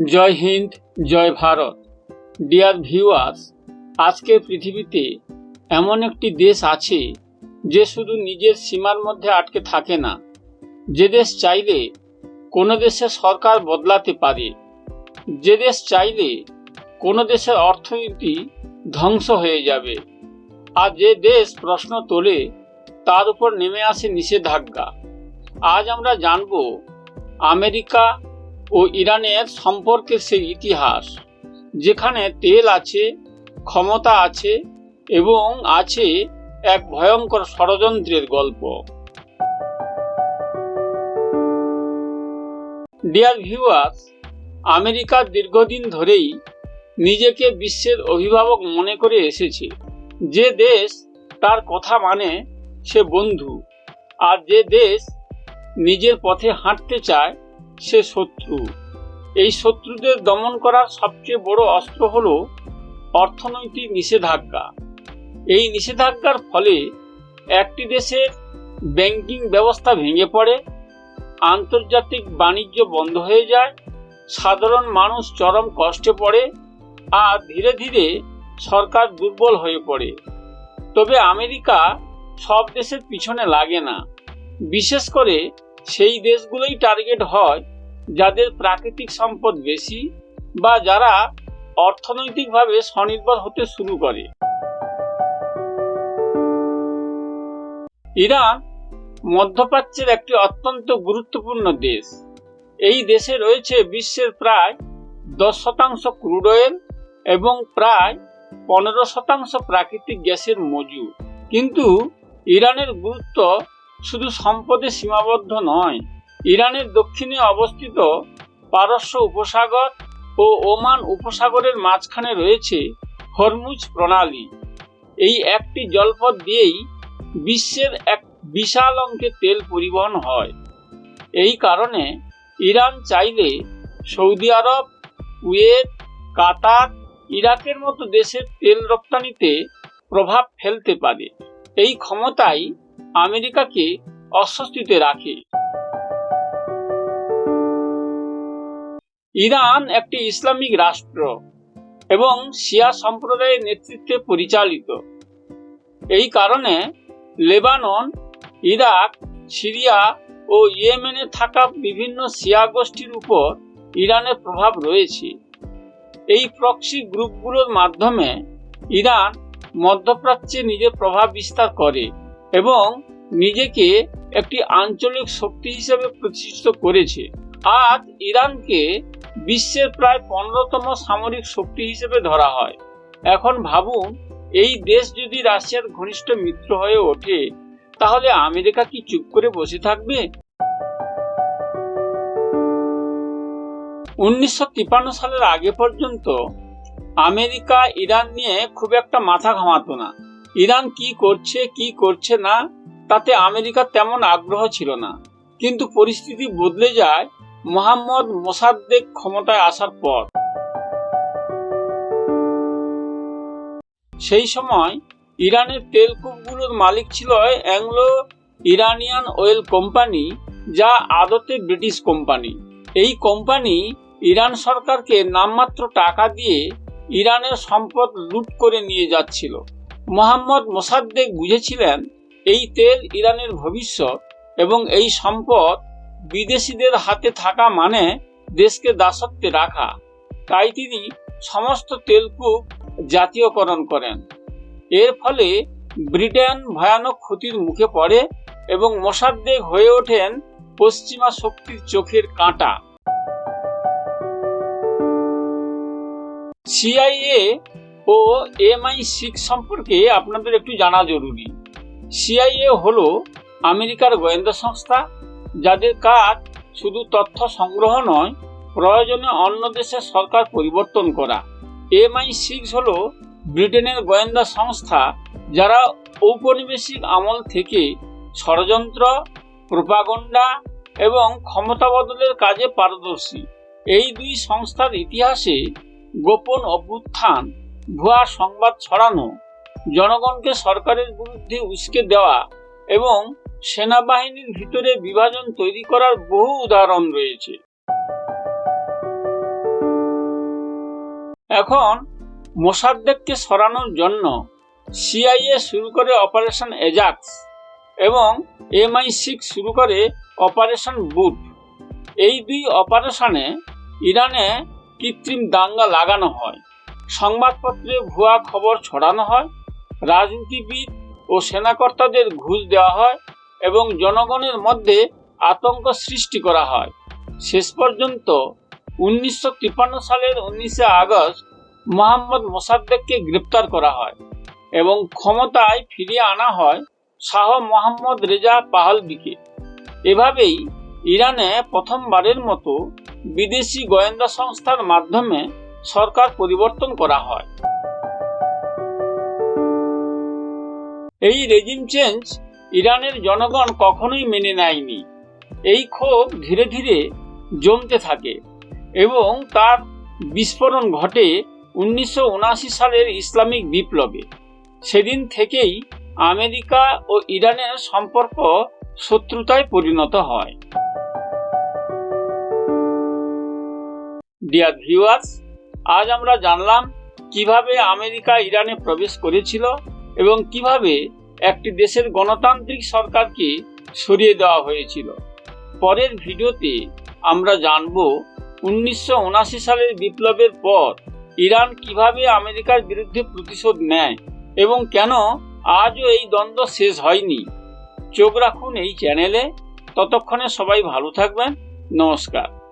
জয় হিন্দ, জয় Bharat. Dear viewers আজকের পৃথিবীতে এমন একটি দেশ আছে যে শুধু নিজের সীমার মধ্যে আটকে থাকে না, যে দেশ চাইলে কোনো দেশের সরকার বদলাতে পারে, যে দেশ চাইলে কোনো দেশের অর্থনীতি ধ্বংস হয়ে যাবে, আর যে দেশ প্রশ্ন তোলে তার উপর নেমে আসে নিষেধাজ্ঞা। আজ আমরা জানব আমেরিকা ও ইরানের সম্পর্কের সেই ইতিহাস, যেখানে তেল আছে, ক্ষমতা আছে এবং আছে এক ভয়ঙ্কর ষড়যন্ত্রের গল্প। ডিয়ার ভিউয়ার্স আমেরিকা দীর্ঘদিন ধরেই নিজেকে বিশ্বের অভিভাবক মনে করে এসেছে। যে দেশ তার কথা মানে সে বন্ধু, আর যে দেশ নিজের পথে হাঁটতে চায় সে শত্রু। এই শত্রুদের দমন করার সবচেয়ে বড় অস্ত্র হল অর্থনৈতিক নিষেধাজ্ঞা। এই নিষেধাজ্ঞার ফলে একটি দেশের ব্যাংকিং ব্যবস্থা ভেঙে পড়ে, আন্তর্জাতিক বাণিজ্য বন্ধ হয়ে যায়, সাধারণ মানুষ চরম কষ্টে পড়ে, আর ধীরে ধীরে সরকার দুর্বল হয়ে পড়ে। তবে আমেরিকা সব দেশের পিছনে লাগে না। বিশেষ করে সেই দেশগুলোই টার্গেট হয় যাদের প্রাকৃতিক সম্পদ বেশি বা যারা অর্থনৈতিকভাবে স্বনির্ভর হতে শুরু করে। ইরান মধ্যপ্রাচ্যের একটি অত্যন্ত গুরুত্বপূর্ণ দেশ। এই দেশে রয়েছে বিশ্বের প্রায় দশ শতাংশ ক্রুড অয়েল এবং প্রায় পনেরো শতাংশ প্রাকৃতিক গ্যাসের মজুদ। কিন্তু ইরানের গুরুত্ব শুধু সম্পদে সীমাবদ্ধ নয়, ইরানের দক্ষিণে অবস্থিত পারস্য উপসাগর ও ওমান উপসাগরের মাঝখানে রয়েছে হরমুজ প্রণালী। এই একটি জলপথ দিয়েই বিশ্বের এক বিশাল অঙ্কের তেল পরিবহন হয়। এই কারণে ইরান চাইলে সৌদি আরব, কুয়েত, কাতার, ইরাকের মতো দেশের তেল রপ্তানিতে প্রভাব ফেলতে পারে। এই ক্ষমতাই আমেরিকাকে অস্বস্তিতে রাখে। ইরান একটি ইসলামিক রাষ্ট্র এবং শিয়া সম্প্রদায়ের নেতৃত্বে পরিচালিত। এই কারণে লেবানন, ইরাক, সিরিয়া ও ইয়েমেনে থাকা বিভিন্ন শিয়া গোষ্ঠীর উপর ইরানের প্রভাব রয়েছে। এই প্রক্সি গ্রুপগুলোর মাধ্যমে ইরান মধ্যপ্রাচ্যে নিজের প্রভাব বিস্তার করে। এবং নিজেকে একটি আঞ্চলিক শক্তি হিসেবে প্রতিষ্ঠিত করেছে। আজ ইরানকে বিশ্বের প্রায় পনেরোতম সামরিক শক্তি হিসেবে ধরা হয়। এখন ভাবুন, এই দেশ যদি রাশিয়ার ঘনিষ্ঠ মিত্র হয়ে ওঠে, তাহলে আমেরিকা কি চুপ করে বসে থাকবে? উনিশশো তিপ্পান্ন সালের আগে পর্যন্ত আমেরিকা ইরান নিয়ে খুব একটা মাথা ঘামাতো না। ইরান কি করছে কি করছে না, তাতে আমেরিকার তেমন আগ্রহ ছিল না। কিন্তু পরিস্থিতি বদলে যায় মোহাম্মদ মোসাদ্দেক ক্ষমতায় আসার পর। সেই সময় ইরানের তেলকূপগুলোর মালিক ছিল অ্যাংলো ইরানিয়ান অয়েল কোম্পানি, যা আদতে ব্রিটিশ কোম্পানি। এই কোম্পানি ইরান সরকারকে নামমাত্র টাকা দিয়ে ইরানের সম্পদ লুট করে নিয়ে যাচ্ছিল। মোহাম্মদ মোসাদ্দেক বুঝেছিলেন, এই তেল ইরানের ভবিষ্যৎ এবং এই সম্পদ বিদেশিদের হাতে থাকা মানে দেশকে দাসত্বে রাখা। তাই তিনি সমস্ত তেলকূপ জাতীয়করণ করেন। এর ফলে ব্রিটেন ভয়ানক ক্ষতির মুখে পড়ে এবং মোসাদ্দেক হয়ে ওঠেন পশ্চিমা শক্তির চোখের কাঁটা। সিআইএ ও এমআই সিক্স সম্পর্কে আপনাদের একটু জানা জরুরি। সিআইএ হল আমেরিকার গোয়েন্দা সংস্থা, যাদের কাজ শুধু তথ্য সংগ্রহ নয়, প্রয়োজনে অন্য দেশের সরকার পরিবর্তন করা। এমআই সিক্স হল ব্রিটেনের গোয়েন্দা সংস্থা, যারা ঔপনিবেশিক আমল থেকে ষড়যন্ত্র, প্রোপাগন্ডা এবং ক্ষমতা বদলের কাজে পারদর্শী। এই দুই সংস্থার ইতিহাসে গোপন অভ্যুত্থান ভুয়া সংবাদ ছড়ানো, জনগণকে সরকারের বিরুদ্ধে উস্কে দেওয়া এবং সেনাবাহিনীর ভিতরে বিভাজন তৈরি করার বহু উদাহরণ রয়েছে। এখন মোসাদ্দেককে সরানোর জন্য সিআইএ শুরু করে অপারেশন এজাক্স এবং এমআই সিক্স শুরু করে অপারেশন বুট এই দুই অপারেশনে ইরানে কৃত্রিম দাঙ্গা লাগানো হয়। সংবাদপত্রে ভুয়া খবর ছড়ানো হয়, রাজনীতিবিদ ও সেনাকর্তাদের ঘুষ দেওয়া হয় এবং জনগণের মধ্যে আতঙ্ক সৃষ্টি করা হয়। শেষ পর্যন্ত উনিশশো তিপ্পান্ন সালের উনিশে আগস্ট মোহাম্মদ মোসাদ্দেককে গ্রেপ্তার করা হয় এবং ক্ষমতায় ফিরিয়ে আনা হয় শাহ মোহাম্মদ রেজা পাহলবিকে এভাবেই ইরানে প্রথমবারের মতো বিদেশি গোয়েন্দা সংস্থার মাধ্যমে সরকার পরিবর্তন করা হয়। এই রেজিম চেঞ্জ ইরানের জনগণ কখনোই মেনে নেয়নি। এই ক্ষোভ ধীরে ধীরে জমতে থাকে এবং তার বিস্ফোরণ ঘটে উনিশশো উনআশি সালের ইসলামিক বিপ্লবে। সেদিন থেকেই আমেরিকা ও ইরানের সম্পর্ক শত্রুতায় পরিণত হয়। ডিয়ার ভিউয়ার্স আজ আমরা জানলাম কীভাবে আমেরিকা ইরানে প্রবেশ করেছিল এবং কীভাবে একটি দেশের গণতান্ত্রিক সরকারকে সরিয়ে দেওয়া হয়েছিল। পরের ভিডিওতে আমরা জানব উনিশশো সালের বিপ্লবের পর ইরান কীভাবে আমেরিকার বিরুদ্ধে প্রতিশোধ নেয় এবং কেন আজও এই দ্বন্দ্ব শেষ হয়নি। চোখ রাখুন এই চ্যানেলে। ততক্ষণে সবাই ভালো থাকবেন। নমস্কার।